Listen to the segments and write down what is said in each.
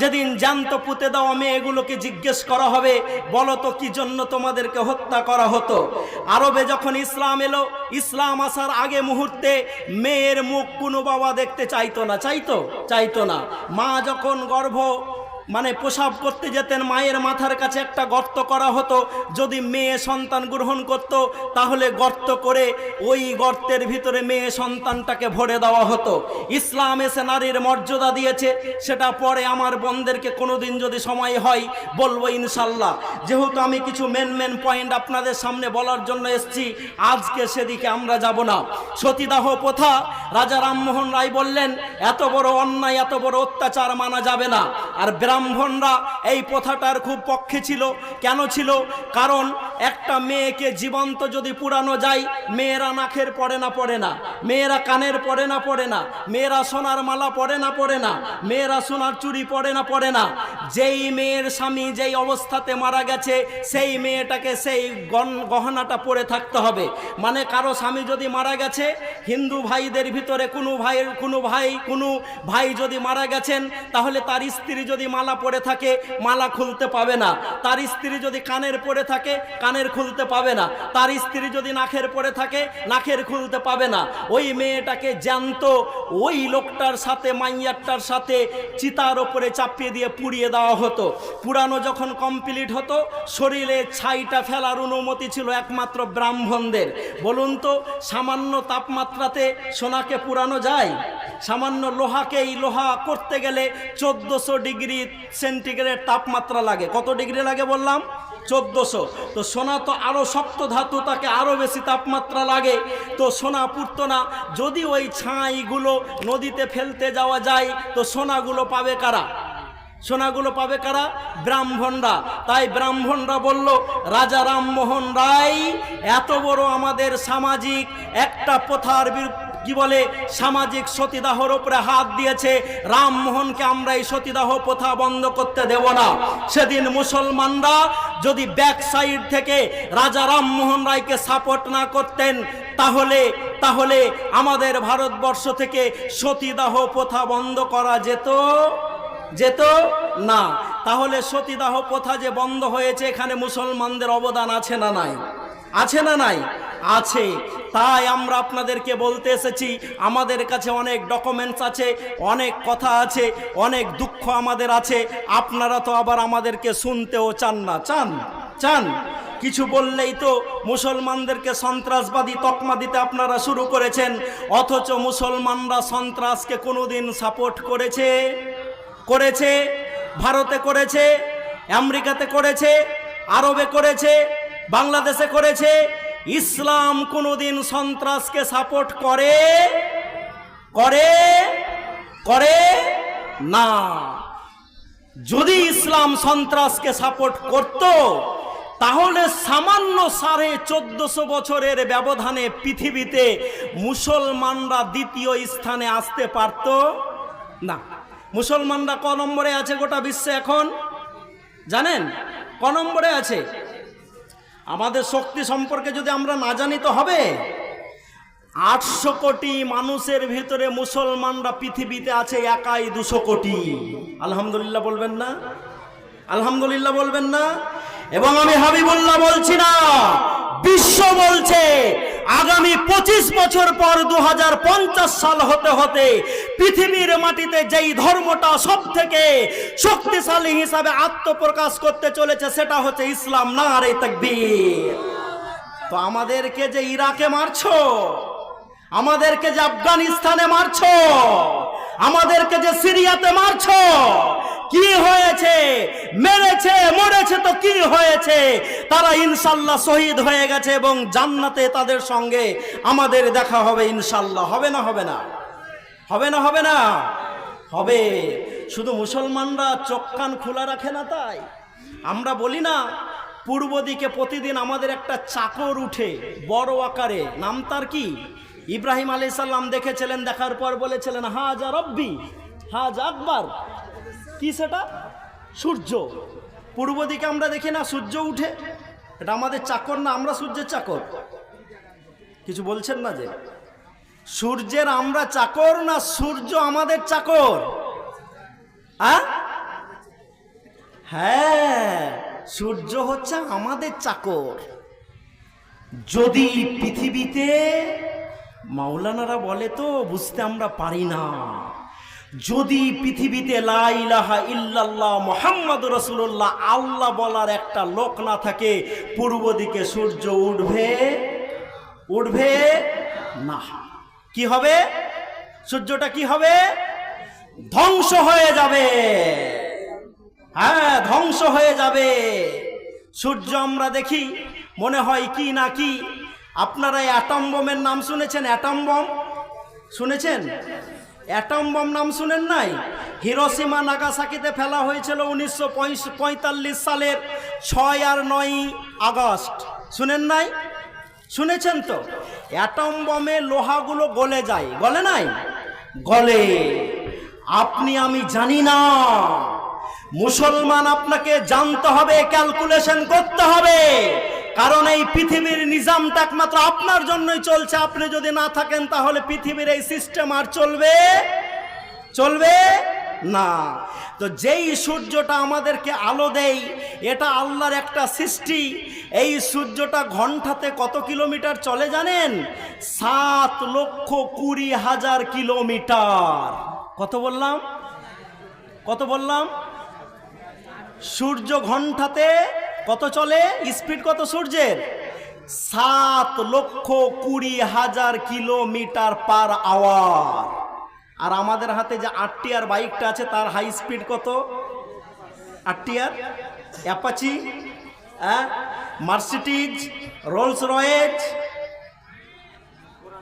যেদিন জ্যান্ত পুঁতে দেওয়া মেয়েগুলোকে জিজ্ঞেস করা হবে, বলো তো কি জন্য তোমাদেরকে হত্যা করা হতো? আরবে যখন ইসলাম এলো, ইসলাম আসার আগে মুহূর্তে মেয়ের মুখ কোনো বাবা দেখতে চাইতো না, চাইতো? চাইতো না। মা যখন গর্ভ মানে প্রসাব করতে যেতেন, মায়ের মাথার কাছে একটা গর্ত করা হতো। যদি মেয়ে সন্তান গ্রহণ করত, তাহলে গর্ত করে ওই গর্তের ভিতরে মেয়ে সন্তানটাকে ভরে দেওয়া হতো। ইসলাম এসে নারীর মর্যাদা দিয়েছে, সেটা পরে আমার বোনদেরকে কোনোদিন যদি সময় হয়, বলব ইনশাল্লাহ। যেহেতু আমি কিছু মেন মেন পয়েন্ট আপনাদের সামনে বলার জন্য এসছি, আজকে সেদিকে আমরা যাব না। সতীদাহ প্রথা, রাজা রামমোহন রায় বললেন, এত বড় অন্যায়, এত বড় অত্যাচার মানা যাবে না। আর ব্রাহ্মণরা এই প্রথাটার খুব পক্ষে ছিল। কেন ছিল? কারণ একটা মেয়েকে জীবন্ত যদি পুরানো যায়, মেয়েরা নাকের পড়ে না পড়ে না, মেয়েরা কানের পড়ে না পড়ে না, মেয়েরা সোনার মালা পড়ে না পড়ে না, মেয়েরা সোনার চুড়ি পড়ে না পড়ে না। যেই মেয়ের স্বামী যেই অবস্থাতে মারা গেছে, সেই মেয়েটাকে সেই গহনাটা পরে থাকতে হবে। মানে কারও স্বামী যদি মারা গেছে, হিন্দু ভাইদের ভিতরে কোনো ভাইয়ের কোনো ভাই কোনো ভাই যদি মারা গেছেন, তাহলে তার স্ত্রী যদি মালা পরে থাকে, মালা খুলতে পাবে না। তার স্ত্রী যদি কানের পরে থাকে, কানের খুলতে পাবে না। তার স্ত্রী যদি নাখের পরে থাকে নাখের খুলতে পাবে না। ওই মেয়েটাকে জ্যান্ত, ওই লোকটার সাথে, মাইয়ারটার সাথে চিতার ওপরে চাপিয়ে দিয়ে পুড়িয়ে দেওয়া হতো। পুরানো যখন কমপ্লিট হতো, শরীরে ছাইটা ফেলার অনুমতি ছিল একমাত্র ব্রাহ্মণদের। বলুন তো, সামান্য তাপমাত্রাতে সোনাকে পুরানো যায়? সামান্য লোহাকেই লোহা করতে গেলে চোদ্দোশো ডিগ্রি সেন্টিগ্রেড তাপমাত্রা লাগে। কত ডিগ্রি লাগে বললাম? চোদ্দোশো। তো সোনা তো আরও শক্ত ধাতু, তাকে আরও বেশি তাপমাত্রা লাগে। তো সোনা পুড়তো না। যদি ওই ছাইগুলো নদীতে ফেলতে যাওয়া যায়, তো সোনাগুলো পাবে কারা? সোনাগুলো পাবে কারা? ব্রাহ্মণরা। তাই ব্রাহ্মণরা বলল, রাজা রামমোহন রায়, এত বড় আমাদের সামাজিক একটা প্রথার বিরু- কি বলে? সামাজিক সতীদাহর উপরে হাত দিয়েছে। রামমোহনকে আমরা এই সতীদাহ প্রথা বন্ধ করতে দেব না। সেদিন মুসলমানরা যদি ব্যাক সাইড থেকে রাজা রামমোহন রায়কে সাপোর্ট না করতেন, তাহলে তাহলে আমাদের ভারতবর্ষ থেকে সতীদাহ প্রথা বন্ধ করা যেত? যেত না। তাহলে সতীদাহ প্রথা যে বন্ধ হয়েছে, এখানে মুসলমানদের অবদান আছে না নাই? আছে না নাই? আছে। তাই আমরা আপনাদেরকে বলতে এসেছি, আমাদের কাছে অনেক ডকুমেন্টস আছে, অনেক কথা আছে, অনেক দুঃখ আমাদের আছে, আপনারা তো আবার আমাদেরকে শুনতেও চান না। চান চান। কিছু বললেই তো মুসলমানদেরকে সন্ত্রাসবাদী তকমা দিতে আপনারা শুরু করেছেন, অথচ মুসলমানরা সন্ত্রাসকে কোনোদিন সাপোর্ট করেছে করেছে, ভারতে করেছে, আমেরিকাতে করেছে, আরবে করেছে, বাংলাদেশে করেছে ইসলাম কোনোদিন সন্ত্রাসকে সাপোর্ট করে করে করে না। যদি ইসলাম সন্ত্রাসকে সাপোর্ট করত, তাহলে সামান্য সাড়ে চোদ্দশো বছরের ব্যবধানে পৃথিবীতে মুসলমানরা দ্বিতীয় স্থানে আসতে পারত না। মুসলমানরা ক নম্বরে আছে গোটা বিশ্বে এখন? জানেন? ক নম্বরে আছে। আমাদের শক্তি সম্পর্কে যদি আমরা না জানি তো হবে? আটশো কোটি মানুষের ভিতরে মুসলমানরা পৃথিবীতে আছে একাই দুশো কোটি। আলহামদুলিল্লাহ বলবেন না? আলহামদুলিল্লাহ বলবেন না? এবং আমি হাবিবুল্লাহ বলছি না, বিশ্ব বলছে আগামী পঁচিশ বছর পর দুহাজার পঞ্চাশ সাল হতে হতে পৃথিবীর মাটিতে যেই ধর্মটা সব থেকে শক্তিশালী হিসাবে আত্মপ্রকাশ করতে চলেছে, সেটা হচ্ছে ইসলাম। না রে তাকবীর। তো আমাদেরকে যে ইরাকে মারছো, আমাদেরকে যে আফগানিস্তানে মারছো, আমাদেরকে যে সিরিয়াতে মারছো কি হয়েছে? মেরেছে, মরেছে তো কি হয়েছে? তারা ইনশাল্লাহ শহীদ হয়ে গেছে এবং জান্নাতে তাদের সঙ্গে আমাদের দেখা হবে ইনশাল্লাহ। হবে না হবে না? হবে না হবে না? হবে। শুধু মুসলমানরা চোখ কান খোলা রাখে না তাই? আমরা বলি না, পূর্ব দিকে প্রতিদিন আমাদের একটা চাকর উঠে, বড় আকারে। নাম তার কি? ইব্রাহিম আলী সাল্লাম দেখেছিলেন, দেখার পর বলেছিলেন, হাজা রব্বি, হাজ আকবর। কি সেটা? সূর্য। পূর্ব দিকে আমরা দেখি না, সূর্য উঠে। এটা আমাদের চাকর না, আমরা সূর্যের চাকর। কিছু বলছেন না যে? সূর্যের আমরা চাকর না, সূর্য আমাদের চাকর? হ্যাঁ হ্যাঁ সূর্য হচ্ছে আমাদের চাকর। যদি পৃথিবীতে মাওলানারা বলে তো, বুঝতে আমরা পারি না। যদি পৃথিবীতে লা ইলাহা ইল্লাল্লাহ মোহাম্মদ রসুল্লাহ আল্লাহ বলার একটা লোক না থাকে, পূর্ব দিকে সূর্য উঠবে উঠবে না। কি হবে? সূর্যটা কি হবে? ধ্বংস হয়ে যাবে। হ্যাঁ ধ্বংস হয়ে যাবে। সূর্য আমরা দেখি, মনে হয় কি না কি? আপনারা অ্যাটম বোমের নাম শুনেছেন? Atom bomb? শুনেছেন? অ্যাটম বম নাম শুনেন নাই? হিরোসীমা নাগাসাকিতে ফেলা হয়েছিল উনিশশো পঁয়তাল্লিশ সালের ছয় আর নয় আগস্ট। শুনেন নাই? শুনেছেন তো? অ্যাটম বমে লোহাগুলো গলে যায়। গলে নাই? গলে। আপনি আমি জানি না। মুসলমান আপনাকে জানতে হবে, ক্যালকুলেশন করতে হবে। কারণ এই পৃথিবীর নিজামটা একমাত্র আপনার জন্যই চলছে। আপনি যদি না থাকেন, তাহলে পৃথিবীর এই সিস্টেম আর চলবে? চলবে না। তো যেই সূর্যটা আমাদেরকে আলো দেয়, এটা আল্লাহর একটা সৃষ্টি। এই সূর্যটা ঘন্টাতে কত কিলোমিটার চলে জানেন? সাত লক্ষ কুড়ি হাজার কিলোমিটার। কত বললাম? কত বললাম? সূর্য ঘন্টাতে কত চলে? স্পিড কত সূর্যের? সাত লক্ষ কুড়ি হাজার কিলোমিটার পার আওয়ার। আর আমাদের হাতে যে আটটি আর বাইকটা আছে, তার হাই স্পিড কত? আটটি আর? অ্যাপাচি মার্সিটিজ রোলস রয়েজ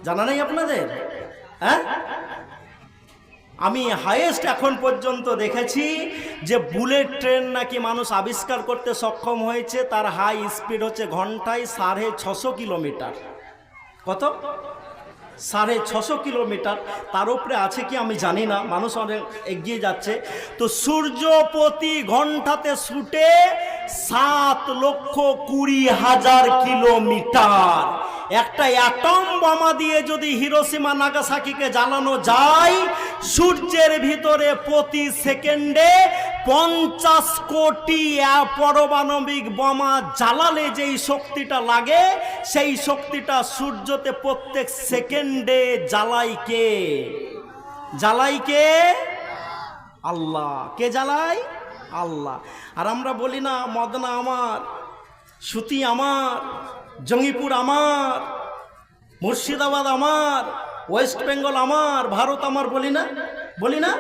জানা নেই আপনাদের? হ্যাঁ? আমি হাইয়েস্ট এখন পর্যন্ত দেখেছি যে বুলেট ট্রেন নাকি মানুষ আবিষ্কার করতে সক্ষম হয়েছে, তার হাই স্পিড হচ্ছে ঘন্টায় সাড়ে ছশো কিলোমিটার। কত? সাড়ে ছশো কিলোমিটার। তার উপরে আছে কি আমি জানি না, মানুষ অনেক এগিয়ে যাচ্ছে। তো সূর্য প্রতি ঘন্টাতে ছুটে সাত লক্ষ কুড়ি হাজার কিলোমিটার। একটা অ্যাটম বোমা দিয়ে যদি হিরোসীমা নাগাসাকিকে জ্বালানো যায়, সূর্যের ভিতরে প্রতি সেকেন্ডে পঞ্চাশ কোটি পারমাণবিক বোমা জ্বালালে যেই শক্তিটা লাগে, সেই শক্তিটা সূর্যতে প্রত্যেক সেকেন্ডে জ্বালাই কে? জ্বালাই কে? আল্লাহ। কে জ্বালাই? আল্লাহ। আর আমরা বলি না, মদনা আমার, সুতি আমার জঙ্গিপুর আমার, মুর্শিদাবাদ আমার, ওয়েস্ট বেঙ্গল আমার, ভারত আমার বলি না? বলি না?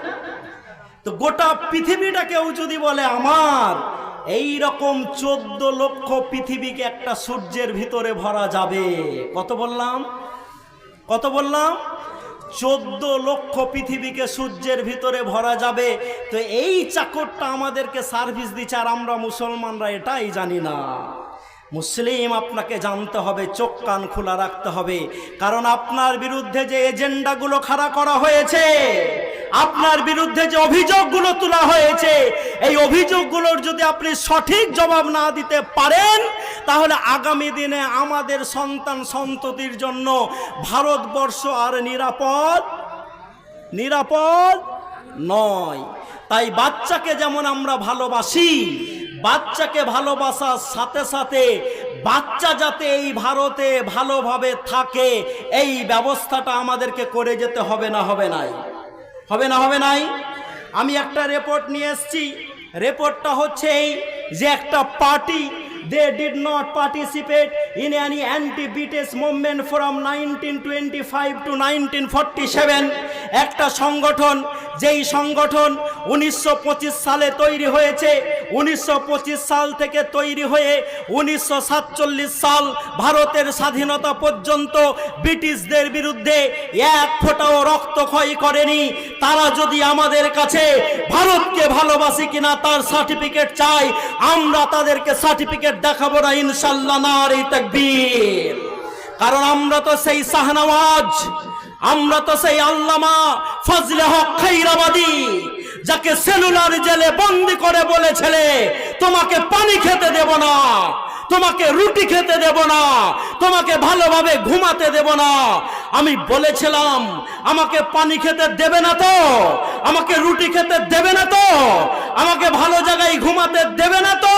তো গোটা পৃথিবীটা কেউ যদি বলে আমার এই রকম চোদ্দ লক্ষ পৃথিবীকে একটা সূর্যের ভিতরে ভরা যাবে। কত বললাম? কত বললাম? চোদ্দ লক্ষ পৃথিবীকে সূর্যের ভিতরে ভরা যাবে। তো এই চাকরটা আমাদেরকে সার্ভিস দিচ্ছে আর আমরা মুসলমানরা এটাই জানি না। মুসলিম আপনাকে জানতে হবে, চোখ কান খোলা রাখতে হবে। কারণ আপনার বিরুদ্ধে যে এজেন্ডাগুলো খাড়া করা হয়েছে, আপনার বিরুদ্ধে যে অভিযোগগুলো তোলা হয়েছে, এই অভিযোগগুলোর যদি আপনি সঠিক জবাব না দিতে পারেন, তাহলে আগামী দিনে আমাদের সন্তান সন্ততির জন্য ভারতবর্ষ আর নিরাপদ নিরাপদ নয়। তাই বাচ্চাকে যেমন আমরা ভালোবাসি বাচ্চাকে ভালোবাসার সাথে সাথে বাচ্চা যাতে এই ভারতে ভালোভাবে থাকে, এই ব্যবস্থাটা আমাদেরকে করে যেতে হবে না হবে নাই? হবে না হবে নাই? আমি একটা রেপোর্ট নিয়ে এসছি। রেপোর্টটা হচ্ছে এই যে একটা party they did not participate from nineteen twenty five to nineteen forty seven একটা সংগঠন, যেই সংগঠন উনিশশো পঁচিশ সালে তৈরি হয়েছে, উনিশশো পঁচিশ সাল থেকে তৈরি হয়ে উনিশশো সাতচল্লিশ সাল ভারতের স্বাধীনতা পর্যন্ত ব্রিটিশদের বিরুদ্ধে এক ফোঁটাও রক্তক্ষয় করেনি। তারা যদি আমাদের কাছে ভারতকে ভালোবাসি কিনা, তার সার্টিফিকেট চাই, আমরা তাদেরকে সার্টিফিকেট দেখাবো না, ইনশাল্লাহ না নারী কারণ আমরা তো সেই শাহনওয়াজ, আমরা তো সেই আল্লামা ফজলে হক খৈরাবাদী, যাকে সেলুলার জেলে বন্দি করে বলেছিলে, তোমাকে পানি খেতে দেব না, তোমাকে রুটি খেতে দেব না, তোমাকে ভালোভাবে ঘুমাতে দেব না। আমি বলেছিলাম, আমাকে পানি খেতে দেবে না তো, আমাকে রুটি খেতে দেবে না তো, আমাকে ভালো জায়গায় ঘুমাতে দেবে না তো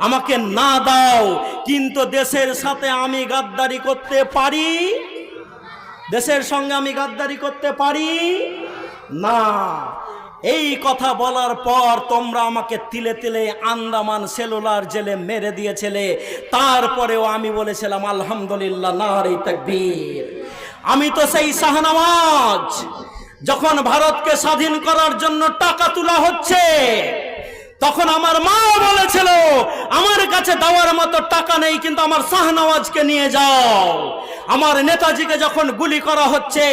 আমাকে না দাও, কিন্তু দেশের সাথে আমি গাদ্দারি করতে পারি? দেশের সঙ্গে আমি গাদ্দারি করতে পারি? না। এই কথা বলার পর তোমরা আমাকে তিলে তিলে আন্দামান সেলুলার জেলে মেরে দিয়েছিলে। তারপরেও আমি বলেছিলাম, আলহামদুলিল্লাহ, নারী তাকবীর। আমি তো সেই শাহনামাজ, যখন ভারতকে স্বাধীন করার জন্য টাকা তোলা হচ্ছে, তখন আমার মা বলেছিল আমার কাছে দেওয়ার মতো টাকা নেই কিন্তু আমার শাহনওয়াজকে নিয়ে যাও। আমার নেতাজিকে যখন গুলি করা হচ্ছে,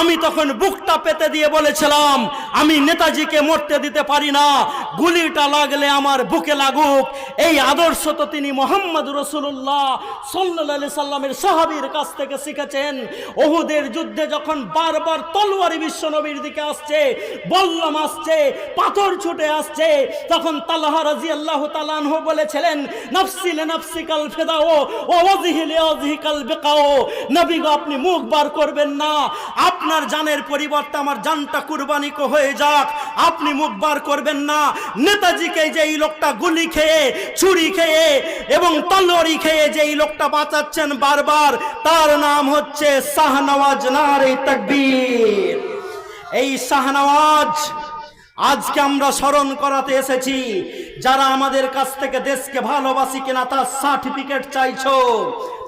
আমি তখন বুকটা পেতে দিয়ে বলেছিলাম, আমি নেতাজিকে মরতে দিতে পারি না, গুলিটা লাগলে আমার বুকে লাগুক। এই আদর্শ তো তিনি মোহাম্মদ রসুল্লাহ সাল্লা সাল্লামের সাহাবির কাছ থেকে শিখেছেন। ওহুদের যুদ্ধে যখন বারবার তলোয়ারি বিশ্ব নবীর দিকে আসছে, বল্লম আসছে, পাথর ছুটে আসছে, তখন তাল্লাহা রাজি আল্লাহ তালানহ বলেছিলেন নফসিলে নফসিকাল ফেদাও, ও ওয়াজিহিলে ওয়াজিহিকাল বেকাও। নবী গো, আপনি মুখ বার করবেন না। আপনার জানের পরিবর্তে আমার জানটা কুরবানি হয়ে যাক। আপনি মুখ বার করবেন না। নেতাজিকে যে এই লোকটা গুলি খেয়ে, ছুরি খেয়ে এবং তলোয়ারি খেয়ে যে এই লোকটা বাঁচাচ্ছেন বারবার, তার নাম হচ্ছে শাহনওয়াজ নারে তাকবীর এই শাহনওয়াজ আজকে আমরা স্মরণ করাতে এসেছি, যারা আমাদের কাছ থেকে দেশকে ভালোবাসি কিনা তার সার্টিফিকেট চাইছো,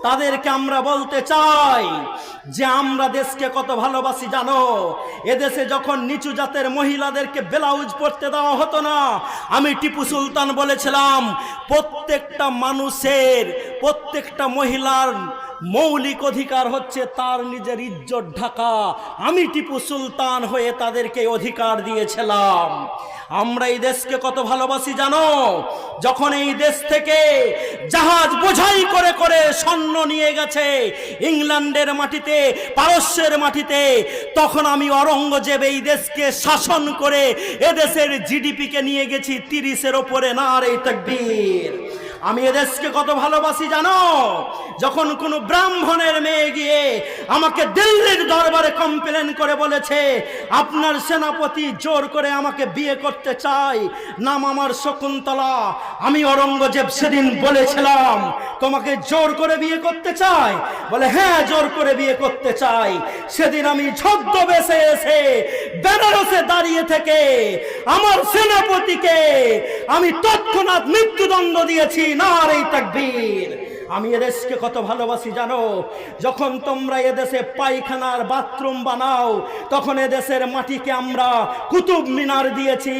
তাদেরকে আমরা বলতে চাই যে আমরা দেশকে কত ভালোবাসি, জানো? এদেশে যখন নিচু জাতের মহিলাদেরকে ব্লাউজ পরতে দেওয়া হতো না, আমি টিপু সুলতান বলেছিলাম, প্রত্যেকটা মানুষের, প্রত্যেকটা মহিলার মৌলিক অধিকার হচ্ছে তার নিজের ইজ্জত ঢাকা। আমি টিপু সুলতান হয়ে তাদেরকে অধিকার দিয়েছিলাম। আমরা এই দেশকে কত ভালোবাসি জানো? যখন এই দেশ থেকে জাহাজ বোঝাই করে করে স্বর্ণ নিয়ে গেছে ইংল্যান্ডের মাটিতে, পারস্যের মাটিতে, তখন আমি অরঙ্গজেব এই দেশকে শাসন করে এদেশের জিডিপিকে নিয়ে গেছি তিরিশের ওপরে না আর রে তকবীর আমি এদেশকে কত ভালোবাসি জানো? যখন কোনো ব্রাহ্মণের মেয়ে গিয়ে আমাকে দিল্লির দরবারে কমপ্লেন করে বলেছে, আপনার সেনাপতি জোর করে আমাকে বিয়ে করতে চাই নাম আমার শকুন্তলা, আমি অরঙ্গজেব সেদিন বলেছিলাম, তোমাকে জোর করে বিয়ে করতে চাই বলে হ্যাঁ জোর করে বিয়ে করতে চাই। সেদিন আমি ছদ্মবেশে এসে বেনারসে দাঁড়িয়ে থেকে আমার সেনাপতিকে আমি তৎক্ষণাৎ মৃত্যুদণ্ড দিয়েছি না এই তাকবীর। আমি এদেশকে কত ভালোবাসি জানো? যখন তোমরা এদেশে পায়খানার বাথরুম বানাও, তখন এদেশের মাটিকে আমরা কুতুব মিনার দিয়েছি,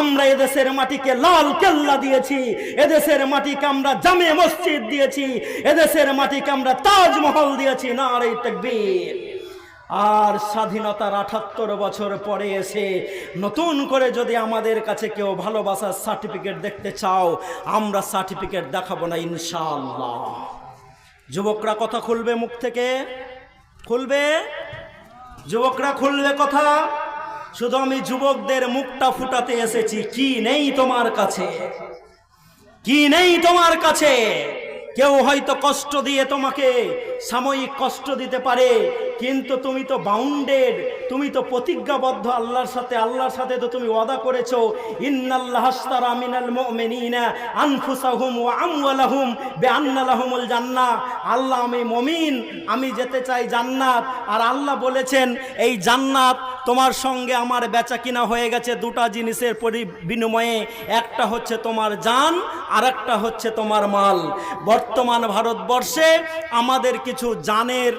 আমরা এদেশের মাটিকে লাল কেল্লা দিয়েছি, এদেশের মাটিকে আমরা জামে মসজিদ দিয়েছি, এদেশের মাটিকে আমরা তাজমহল দিয়েছি না এই তাকবীর। আর স্বাধীনতার আঠাত্তর বছর পরে এসে নতুন করে যদি আমাদের কাছে কেউ ভালোবাসার সার্টিফিকেট দেখতে চাও, আমরা সার্টিফিকেট দেখাবো না ইনশাল্লাহ যুবকরা কথা খুলবে মুখ থেকে? খুলবে? যুবকরা খুলবে কথা? শুধু আমি যুবকদের মুখটা ফুটাতে এসেছি, কি নেই তোমার কাছে? কি নেই তোমার কাছে? কেউ হয়তো কষ্ট দিয়ে তোমাকে সাময়িক কষ্ট দিতে পারে, কিন্তু তুমি তো বাউন্ডেড তুমি তো প্রতিজ্ঞাবদ্ধ আল্লাহর সাথে আল্লাহর সাথে তো তুমি ওয়াদা করেছ, ইন্নাল্লাহ জান্নাহ। আল্লাহ, আমি মুমিন, আমি যেতে চাই জান্নাত। আর আল্লাহ বলেছেন, এই জান্নাত তোমার সঙ্গে আমার বেচা কিনা হয়ে গেছে দুটা জিনিসের পরি, বিনিময়ে। একটা হচ্ছে তোমার জান আর একটা হচ্ছে তোমার মাল। বর্তমান ভারতবর্ষে আমাদের কিছু জানের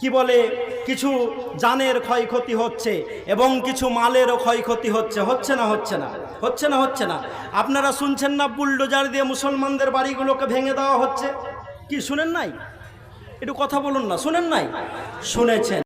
কি বলে, কিছু জানের ক্ষয়ক্ষতি হচ্ছে এবং কিছু মালেরও ক্ষয়ক্ষতি হচ্ছে হচ্ছে না হচ্ছে না হচ্ছে না হচ্ছে না। আপনারা শুনছেন না বুলডোজার দিয়ে মুসলমানদের বাড়িগুলোকে ভেঙে দেওয়া হচ্ছে? কি, শুনেন নাই? একটু কথা বলুন না, শুনেন নাই? শুনেছেন।